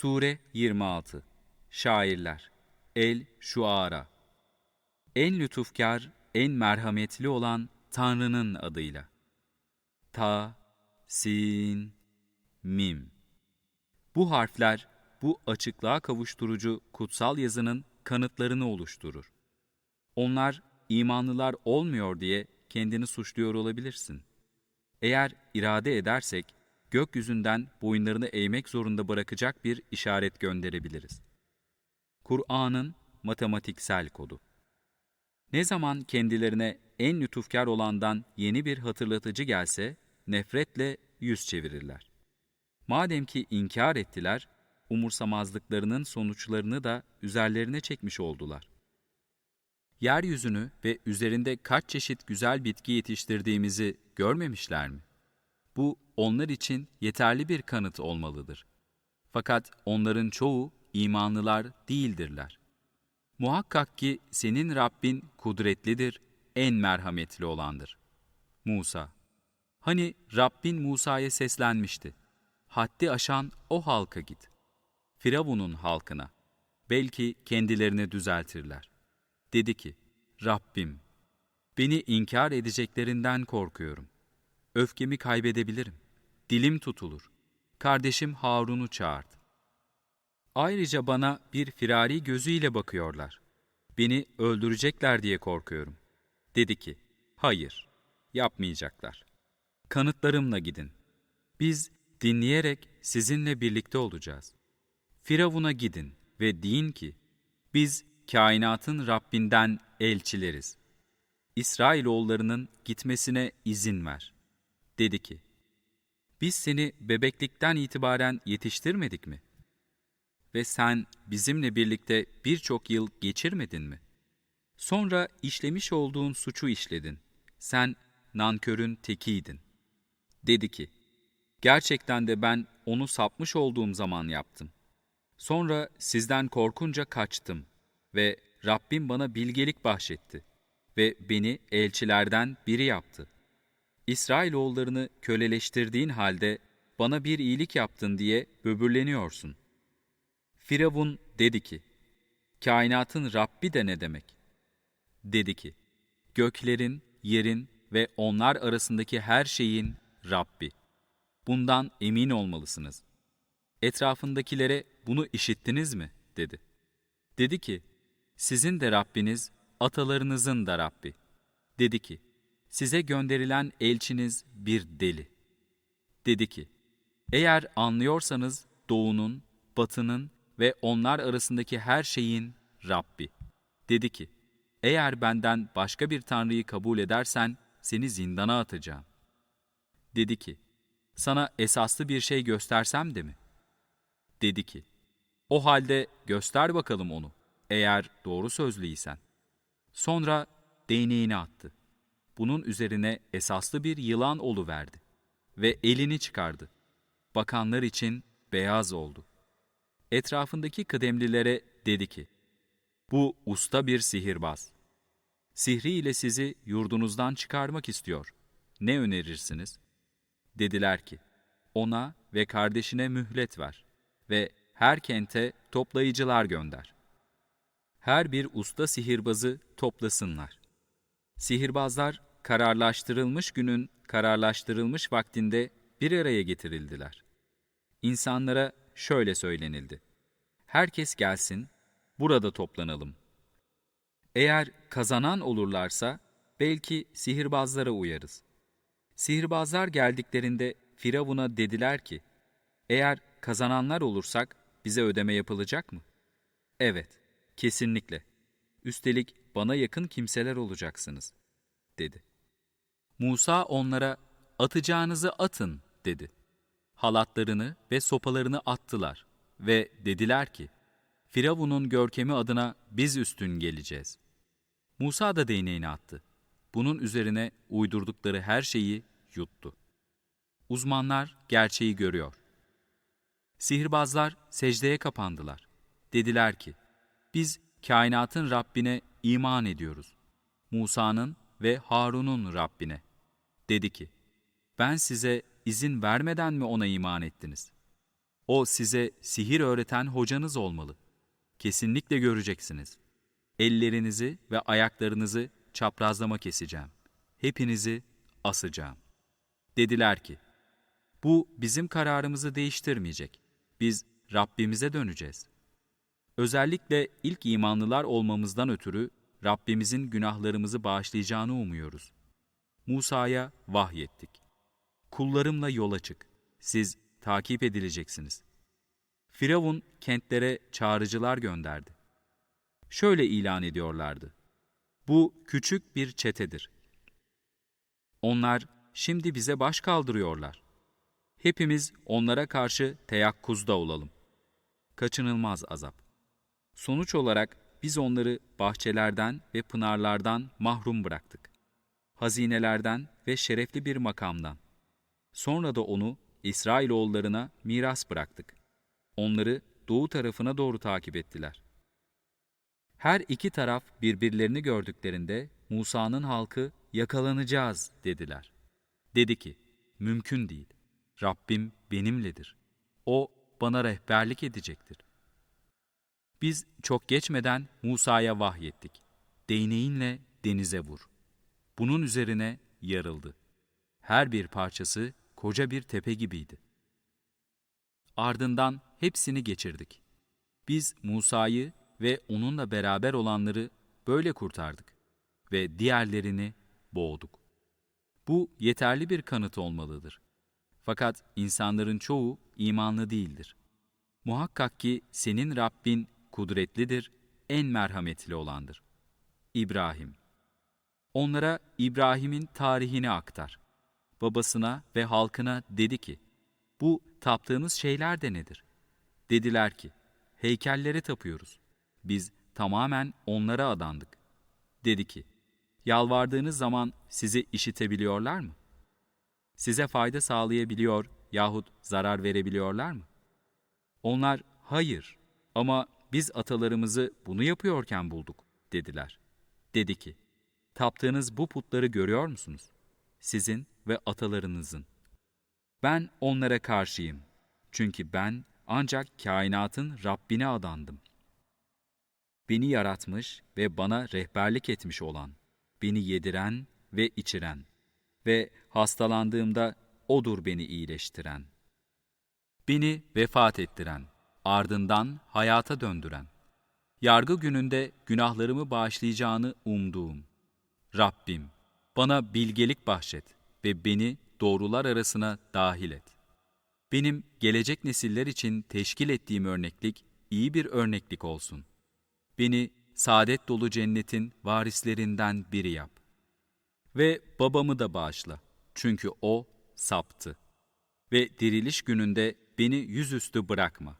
Sure 26 Şairler El Şuara En lütufkar, en merhametli olan Tanrı'nın adıyla. Ta, Sin, Mim. Bu harfler, bu açıklığa kavuşturucu kutsal yazının kanıtlarını oluşturur. Onlar imanlılar olmuyor diye kendini suçluyor olabilirsin. Eğer irade edersek, gökyüzünden boyunlarını eğmek zorunda bırakacak bir işaret gönderebiliriz. Kur'an'ın matematiksel kodu. Ne zaman kendilerine en lütufkar olandan yeni bir hatırlatıcı gelse, nefretle yüz çevirirler. Madem ki inkar ettiler, umursamazlıklarının sonuçlarını da üzerlerine çekmiş oldular. Yeryüzünü ve üzerinde kaç çeşit güzel bitki yetiştirdiğimizi görmemişler mi? Bu onlar için yeterli bir kanıt olmalıdır. Fakat onların çoğu imanlılar değildirler. Muhakkak ki senin Rabbin kudretlidir, en merhametli olandır. Musa Hani Rabbin Musa'ya seslenmişti. Haddi aşan o halka git. Firavun'un halkına. Belki kendilerini düzeltirler. Dedi ki, Rabbim, beni inkar edeceklerinden korkuyorum. Öfkemi kaybedebilirim. Dilim tutulur. Kardeşim Harun'u çağırdı. Ayrıca bana bir firari gözüyle bakıyorlar. Beni öldürecekler diye korkuyorum. Dedi ki, hayır, yapmayacaklar. Kanıtlarımla gidin. Biz dinleyerek sizinle birlikte olacağız. Firavun'a gidin ve deyin ki, biz kainatın Rabbinden elçileriz. İsrailoğullarının gitmesine izin ver. Dedi ki, biz seni bebeklikten itibaren yetiştirmedik mi? Ve sen bizimle birlikte birçok yıl geçirmedin mi? Sonra işlemiş olduğun suçu işledin. Sen nankörün tekiydin. Dedi ki, gerçekten de ben onu sapmış olduğum zaman yaptım. Sonra sizden korkunca kaçtım ve Rabbim bana bilgelik bahşetti ve beni elçilerden biri yaptı. İsrailoğullarını köleleştirdiğin halde bana bir iyilik yaptın diye böbürleniyorsun. Firavun dedi ki, kainatın Rabbi de ne demek? Dedi ki, göklerin, yerin ve onlar arasındaki her şeyin Rabbi. Bundan emin olmalısınız. Etrafındakilere bunu işittiniz mi? dedi. Dedi ki, sizin de Rabbiniz, atalarınızın da Rabbi. Dedi ki, size gönderilen elçiniz bir deli. Dedi ki, eğer anlıyorsanız doğunun, batının ve onlar arasındaki her şeyin Rabbi. Dedi ki, eğer benden başka bir tanrıyı kabul edersen seni zindana atacağım. Dedi ki, sana esaslı bir şey göstersem de mi? Dedi ki, o halde göster bakalım onu, eğer doğru sözlüysen. Sonra değneğini attı. Bunun üzerine esaslı bir yılan olu verdi ve elini çıkardı. Bakanlar için beyaz oldu. Etrafındaki kıdemlilere dedi ki, bu usta bir sihirbaz. Sihriyle sizi yurdunuzdan çıkarmak istiyor. Ne önerirsiniz? Dediler ki, ona ve kardeşine mühlet ver ve her kente toplayıcılar gönder. Her bir usta sihirbazı toplasınlar. Sihirbazlar kararlaştırılmış günün kararlaştırılmış vaktinde bir araya getirildiler. İnsanlara şöyle söylenildi. Herkes gelsin, burada toplanalım. Eğer kazanan olurlarsa belki sihirbazlara uyarız. Sihirbazlar geldiklerinde Firavun'a dediler ki, eğer kazananlar olursak bize ödeme yapılacak mı? Evet, kesinlikle. Üstelik bana yakın kimseler olacaksınız, dedi. Musa onlara, atacağınızı atın, dedi. Halatlarını ve sopalarını attılar ve dediler ki, Firavun'un görkemi adına biz üstün geleceğiz. Musa da değneğini attı. Bunun üzerine uydurdukları her şeyi yuttu. Uzmanlar gerçeği görüyor. Sihirbazlar secdeye kapandılar. Dediler ki, biz kainatın Rabbine iman ediyoruz. Musa'nın ve Harun'un Rabbine. Dedi ki, ben size izin vermeden mi ona iman ettiniz? O size sihir öğreten hocanız olmalı. Kesinlikle göreceksiniz. Ellerinizi ve ayaklarınızı çaprazlama keseceğim. Hepinizi asacağım. Dediler ki, bu bizim kararımızı değiştirmeyecek. Biz Rabbimize döneceğiz. Özellikle ilk imanlılar olmamızdan ötürü Rabbimizin günahlarımızı bağışlayacağını umuyoruz. Musa'ya vahyettik. Kullarımla yola çık. Siz takip edileceksiniz. Firavun kentlere çağrıcılar gönderdi. Şöyle ilan ediyorlardı. Bu küçük bir çetedir. Onlar şimdi bize baş kaldırıyorlar. Hepimiz onlara karşı teyakkuzda olalım. Kaçınılmaz azap. Sonuç olarak biz onları bahçelerden ve pınarlardan mahrum bıraktık. Hazinelerden ve şerefli bir makamdan. Sonra da onu İsrailoğullarına miras bıraktık. Onları doğu tarafına doğru takip ettiler. Her iki taraf birbirlerini gördüklerinde Musa'nın halkı yakalanacağız dediler. Dedi ki, mümkün değil. Rabbim benimledir. O bana rehberlik edecektir. Biz çok geçmeden Musa'ya vahyettik. Değneğinle denize vur. Bunun üzerine yarıldı. Her bir parçası koca bir tepe gibiydi. Ardından hepsini geçirdik. Biz Musa'yı ve onunla beraber olanları böyle kurtardık ve diğerlerini boğduk. Bu yeterli bir kanıt olmalıdır. Fakat insanların çoğu imanlı değildir. Muhakkak ki senin Rabbin kudretlidir, en merhametli olandır. İbrahim Onlara İbrahim'in tarihini aktar. Babasına ve halkına dedi ki, bu taptığınız şeyler de nedir? Dediler ki, heykellere tapıyoruz. Biz tamamen onlara adandık. Dedi ki, yalvardığınız zaman sizi işitebiliyorlar mı? Size fayda sağlayabiliyor yahut zarar verebiliyorlar mı? Onlar, hayır ama biz atalarımızı bunu yapıyorken bulduk, dediler. Dedi ki, taptığınız bu putları görüyor musunuz? Sizin ve atalarınızın. Ben onlara karşıyım. Çünkü ben ancak kainatın Rabbine adandım. Beni yaratmış ve bana rehberlik etmiş olan, beni yediren ve içiren ve hastalandığımda O'dur beni iyileştiren. Beni vefat ettiren, ardından hayata döndüren. Yargı gününde günahlarımı bağışlayacağını umduğum. Rabbim, bana bilgelik bahşet ve beni doğrular arasına dahil et. Benim gelecek nesiller için teşkil ettiğim örneklik iyi bir örneklik olsun. Beni saadet dolu cennetin varislerinden biri yap. Ve babamı da bağışla. Çünkü o saptı. Ve diriliş gününde beni yüzüstü bırakma.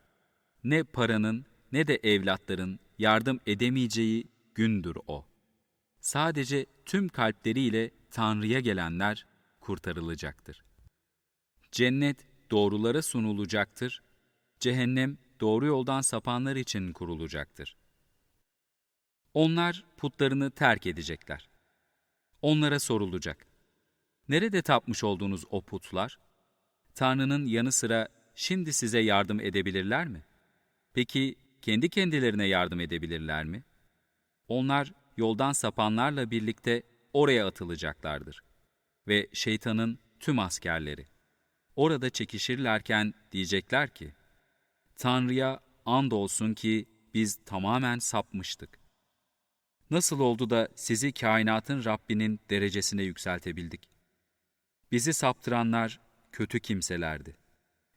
Ne paranın ne de evlatların yardım edemeyeceği gündür o. Sadece tüm kalpleriyle Tanrı'ya gelenler kurtarılacaktır. Cennet doğrulara sunulacaktır, cehennem doğru yoldan sapanlar için kurulacaktır. Onlar putlarını terk edecekler. Onlara sorulacak. Nerede tapmış olduğunuz o putlar? Tanrı'nın yanı sıra şimdi size yardım edebilirler mi? Peki kendi kendilerine yardım edebilirler mi? Onlar yoldan sapanlarla birlikte oraya atılacaklardır. Ve şeytanın tüm askerleri. Orada çekişirlerken diyecekler ki, Tanrı'ya andolsun ki biz tamamen sapmıştık. Nasıl oldu da sizi kainatın Rabbinin derecesine yükseltebildik? Bizi saptıranlar kötü kimselerdi.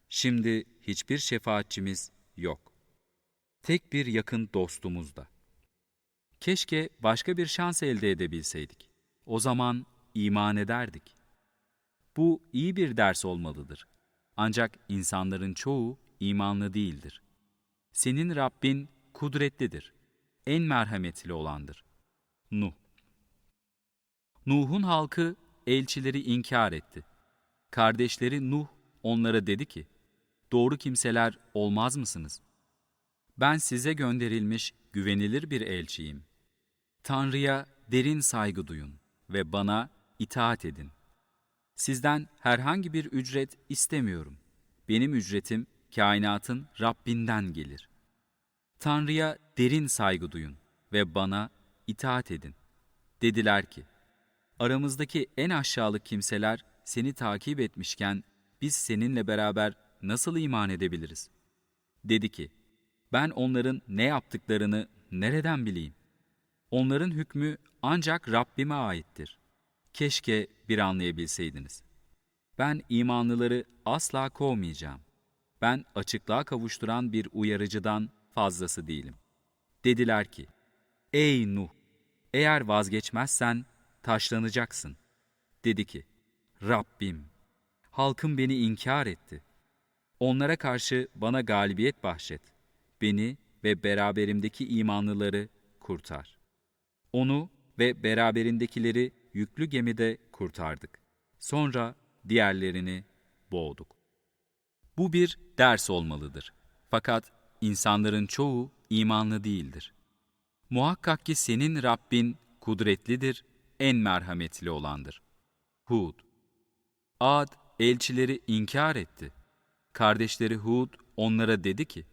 Şimdi hiçbir şefaatçimiz yok. Tek bir yakın dostumuz da. Keşke başka bir şans elde edebilseydik. O zaman iman ederdik. Bu iyi bir ders olmalıdır. Ancak insanların çoğu imanlı değildir. Senin Rabbin kudretlidir, en merhametli olandır. Nuh Nuh'un halkı elçileri inkar etti. Kardeşleri Nuh onlara dedi ki, Doğru kimseler olmaz mısınız? Ben size gönderilmiş güvenilir bir elçiyim. Tanrı'ya derin saygı duyun ve bana itaat edin. Sizden herhangi bir ücret istemiyorum. Benim ücretim kainatın Rabbinden gelir. Tanrı'ya derin saygı duyun ve bana itaat edin. Dediler ki, aramızdaki en aşağılık kimseler seni takip etmişken biz seninle beraber nasıl iman edebiliriz? Dedi ki, ben onların ne yaptıklarını nereden bileyim? Onların hükmü ancak Rabbime aittir. Keşke bir anlayabilseydiniz. Ben imanlıları asla kovmayacağım. Ben açıklığa kavuşturan bir uyarıcıdan fazlası değilim. Dediler ki, Ey Nuh! Eğer vazgeçmezsen taşlanacaksın. Dedi ki, Rabbim, halkım beni inkar etti. Onlara karşı bana galibiyet bahşet. Beni ve beraberimdeki imanlıları kurtar. Onu ve beraberindekileri yüklü gemide kurtardık. Sonra diğerlerini boğduk. Bu bir ders olmalıdır. Fakat insanların çoğu imanlı değildir. Muhakkak ki senin Rabbin kudretlidir, en merhametli olandır. Hud Ad elçileri inkar etti. Kardeşleri Hud onlara dedi ki,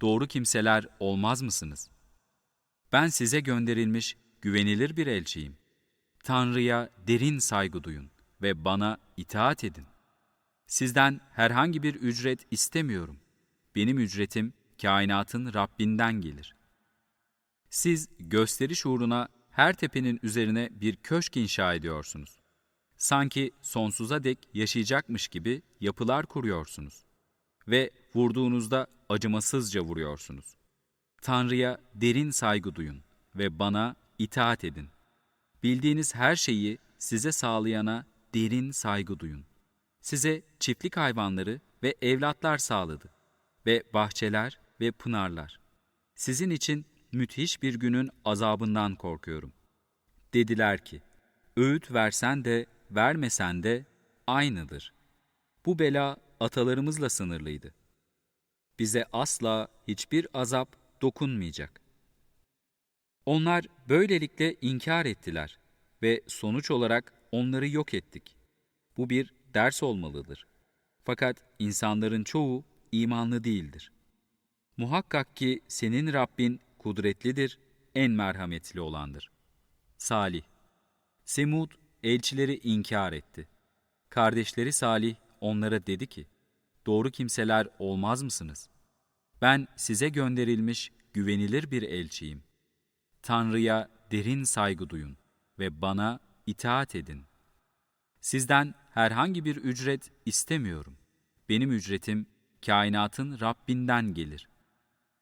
Doğru kimseler olmaz mısınız? Ben size gönderilmiş güvenilir bir elçiyim. Tanrı'ya derin saygı duyun ve bana itaat edin. Sizden herhangi bir ücret istemiyorum. Benim ücretim kainatın Rabbinden gelir. Siz gösteriş uğruna her tepenin üzerine bir köşk inşa ediyorsunuz. Sanki sonsuza dek yaşayacakmış gibi yapılar kuruyorsunuz. Ve vurduğunuzda acımasızca vuruyorsunuz. Tanrı'ya derin saygı duyun ve bana itaat edin. Bildiğiniz her şeyi size sağlayana derin saygı duyun. Size çiftlik hayvanları ve evlatlar sağladı ve bahçeler ve pınarlar. Sizin için müthiş bir günün azabından korkuyorum. Dediler ki, öğüt versen de vermesen de aynıdır. Bu bela atalarımızla sınırlıydı. Bize asla hiçbir azap dokunmayacak. Onlar böylelikle inkar ettiler ve sonuç olarak onları yok ettik. Bu bir ders olmalıdır. Fakat insanların çoğu imanlı değildir. Muhakkak ki senin Rabbin kudretlidir, en merhametli olandır. Salih Semud elçileri inkar etti. Kardeşleri Salih onlara dedi ki, Doğru kimseler olmaz mısınız? Ben size gönderilmiş güvenilir bir elçiyim. Tanrı'ya derin saygı duyun ve bana itaat edin. Sizden herhangi bir ücret istemiyorum. Benim ücretim kainatın Rabbinden gelir.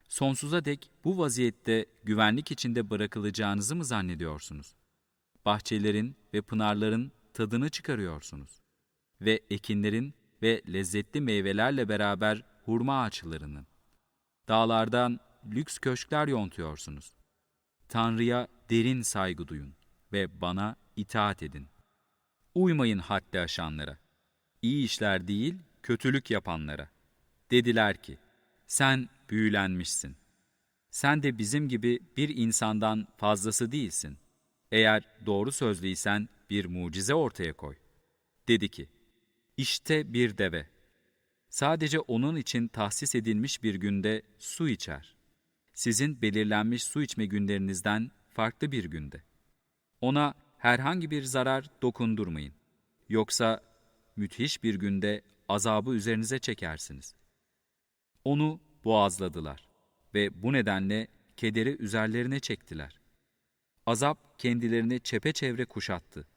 Sonsuza dek bu vaziyette güvenlik içinde bırakılacağınızı mı zannediyorsunuz? Bahçelerin ve pınarların tadını çıkarıyorsunuz. Ve ekinlerin ve lezzetli meyvelerle beraber hurma ağaçlarının. Dağlardan lüks köşkler yontuyorsunuz. Tanrı'ya derin saygı duyun ve bana itaat edin. Uymayın haddi aşanlara. İyi işler değil, kötülük yapanlara. Dediler ki, sen büyülenmişsin. Sen de bizim gibi bir insandan fazlası değilsin. Eğer doğru sözlüysen bir mucize ortaya koy. Dedi ki, işte bir deve. Sadece onun için tahsis edilmiş bir günde su içer. Sizin belirlenmiş su içme günlerinizden farklı bir günde. Ona herhangi bir zarar dokundurmayın. Yoksa müthiş bir günde azabı üzerinize çekersiniz. Onu boğazladılar ve bu nedenle kederi üzerlerine çektiler. Azap kendilerini çepeçevre kuşattı.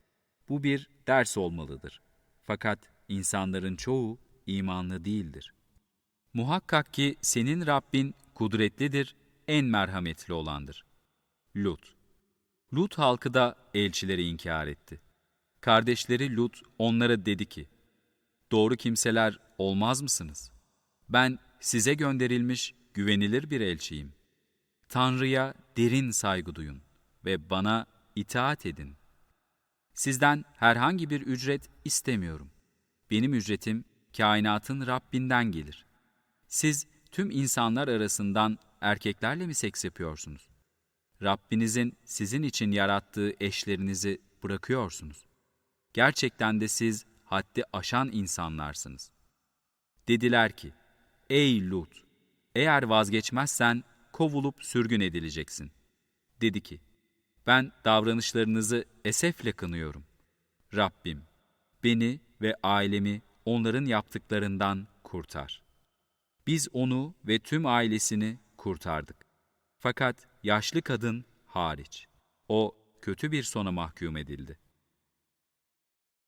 Bu bir ders olmalıdır. Fakat insanların çoğu imanlı değildir. Muhakkak ki senin Rabbin kudretlidir, en merhametli olandır. Lut Lut halkı da elçileri inkar etti. Kardeşleri Lut onlara dedi ki, Doğru kimseler olmaz mısınız? Ben size gönderilmiş güvenilir bir elçiyim. Tanrı'ya derin saygı duyun ve bana itaat edin. Sizden herhangi bir ücret istemiyorum. Benim ücretim kainatın Rabbinden gelir. Siz tüm insanlar arasından erkeklerle mi seks yapıyorsunuz? Rabbinizin sizin için yarattığı eşlerinizi bırakıyorsunuz. Gerçekten de siz haddi aşan insanlarsınız. Dediler ki, ''Ey Lut! Eğer vazgeçmezsen kovulup sürgün edileceksin.'' Dedi ki, ''Ben davranışlarınızı esefle kınıyorum. Rabbim, beni ve ailemi onların yaptıklarından kurtar.'' Biz onu ve tüm ailesini kurtardık. Fakat yaşlı kadın hariç. O kötü bir sona mahkum edildi.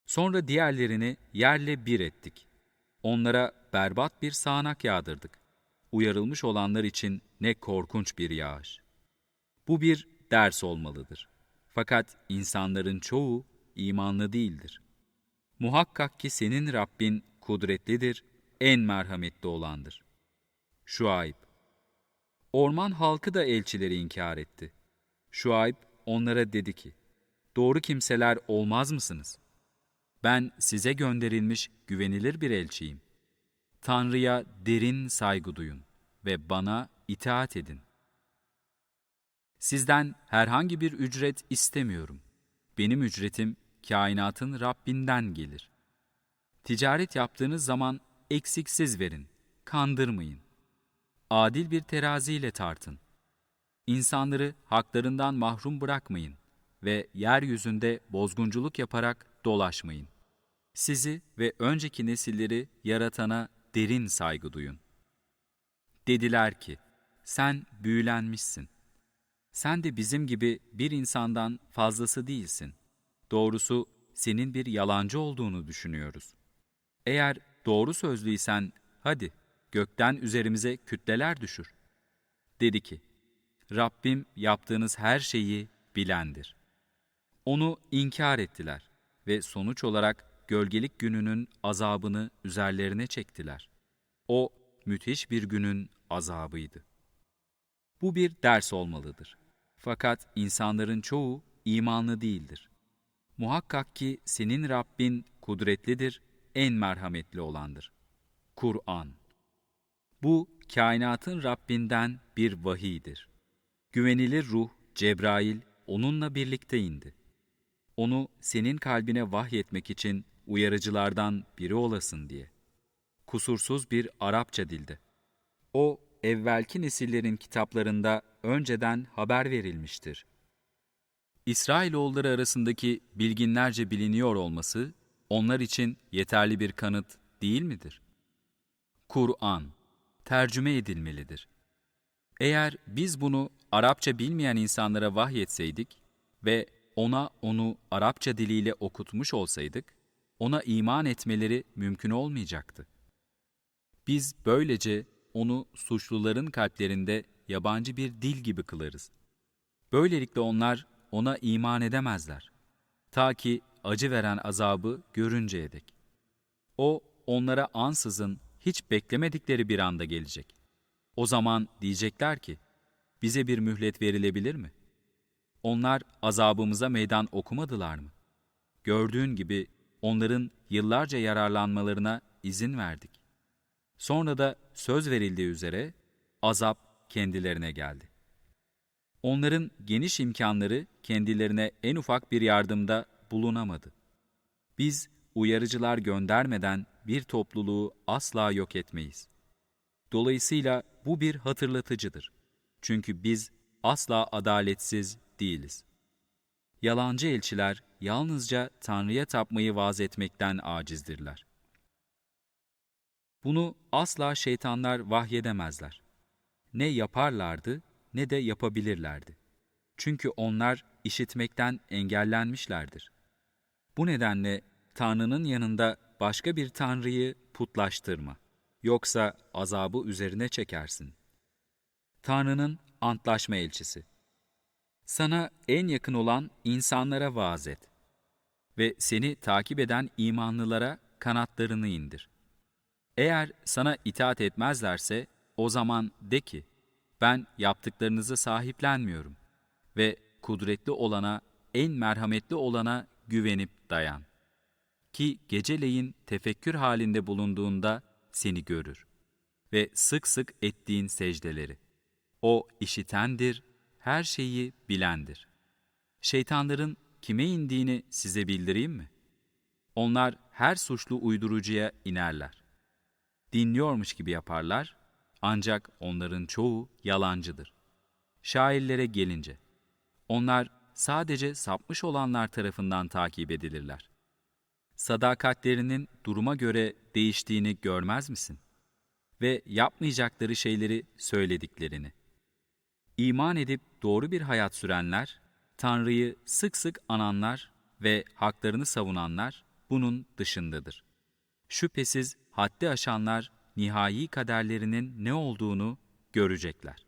Sonra diğerlerini yerle bir ettik. Onlara berbat bir sağanak yağdırdık. Uyarılmış olanlar için ne korkunç bir yağış. Bu bir ders olmalıdır. Fakat insanların çoğu imanlı değildir. Muhakkak ki senin Rabbin kudretlidir, en merhametli olandır. Şuayb Orman halkı da elçileri inkar etti. Şuayb onlara dedi ki, Doğru kimseler olmaz mısınız? Ben size gönderilmiş güvenilir bir elçiyim. Tanrı'ya derin saygı duyun ve bana itaat edin. Sizden herhangi bir ücret istemiyorum. Benim ücretim kainatın Rabbinden gelir. Ticaret yaptığınız zaman eksiksiz verin, kandırmayın. Adil bir teraziyle tartın. İnsanları haklarından mahrum bırakmayın ve yeryüzünde bozgunculuk yaparak dolaşmayın. Sizi ve önceki nesilleri yaratana derin saygı duyun. Dediler ki, sen büyülenmişsin. Sen de bizim gibi bir insandan fazlası değilsin. Doğrusu senin bir yalancı olduğunu düşünüyoruz. Eğer doğru sözlüysen hadi gökten üzerimize kütleler düşür. Dedi ki, Rabbim yaptığınız her şeyi bilendir. Onu inkar ettiler ve sonuç olarak gölgelik gününün azabını üzerlerine çektiler. O müthiş bir günün azabıydı. Bu bir ders olmalıdır. Fakat insanların çoğu imanlı değildir. Muhakkak ki senin Rabbin kudretlidir, en merhametli olandır. Kur'an Bu, kainatın Rabbinden bir vahiydir. Güvenilir ruh, Cebrail, onunla birlikte indi. Onu senin kalbine vahyetmek için uyarıcılardan biri olasın diye. Kusursuz bir Arapça dilde. O, evvelki nesillerin kitaplarında önceden haber verilmiştir. İsrailoğulları arasındaki bilginlerce biliniyor olması, onlar için yeterli bir kanıt değil midir? Kur'an, tercüme edilmelidir. Eğer biz bunu Arapça bilmeyen insanlara vahyetseydik ve ona onu Arapça diliyle okutmuş olsaydık, ona iman etmeleri mümkün olmayacaktı. Biz böylece onu suçluların kalplerinde yabancı bir dil gibi kılarız. Böylelikle onlar ona iman edemezler. Ta ki acı veren azabı görünceye dek. O, onlara ansızın hiç beklemedikleri bir anda gelecek. O zaman diyecekler ki, bize bir mühlet verilebilir mi? Onlar azabımıza meydan okumadılar mı? Gördüğün gibi onların yıllarca yararlanmalarına izin verdik. Sonra da söz verildiği üzere azap kendilerine geldi. Onların geniş imkanları kendilerine en ufak bir yardımda bulunamadı. Biz uyarıcılar göndermeden bir topluluğu asla yok etmeyiz. Dolayısıyla bu bir hatırlatıcıdır. Çünkü biz asla adaletsiz değiliz. Yalancı elçiler yalnızca Tanrı'ya tapmayı vaaz etmekten acizdirler. Bunu asla şeytanlar vahyedemezler. Ne yaparlardı ne de yapabilirlerdi. Çünkü onlar işitmekten engellenmişlerdir. Bu nedenle Tanrı'nın yanında başka bir Tanrı'yı putlaştırma. Yoksa azabı üzerine çekersin. Tanrı'nın antlaşma elçisi Sana en yakın olan insanlara vaaz et ve seni takip eden imanlılara kanatlarını indir. Eğer sana itaat etmezlerse o zaman de ki, ben yaptıklarınızı sahiplenmiyorum ve kudretli olana, en merhametli olana güvenip dayan. Ki geceleyin tefekkür halinde bulunduğunda seni görür ve sık sık ettiğin secdeleri. O işitendir, her şeyi bilendir. Şeytanların kime indiğini size bildireyim mi? Onlar her suçlu uydurucuya inerler. dinliyormuş gibi yaparlar ancak onların çoğu yalancıdır. Şairlere gelince, onlar sadece sapmış olanlar tarafından takip edilirler. Sadakatlerinin duruma göre değiştiğini görmez misin? Ve yapmayacakları şeyleri söylediklerini. İman edip doğru bir hayat sürenler, Tanrı'yı sık sık ananlar ve haklarını savunanlar bunun dışındadır. Şüphesiz haddi aşanlar nihai kaderlerinin ne olduğunu görecekler.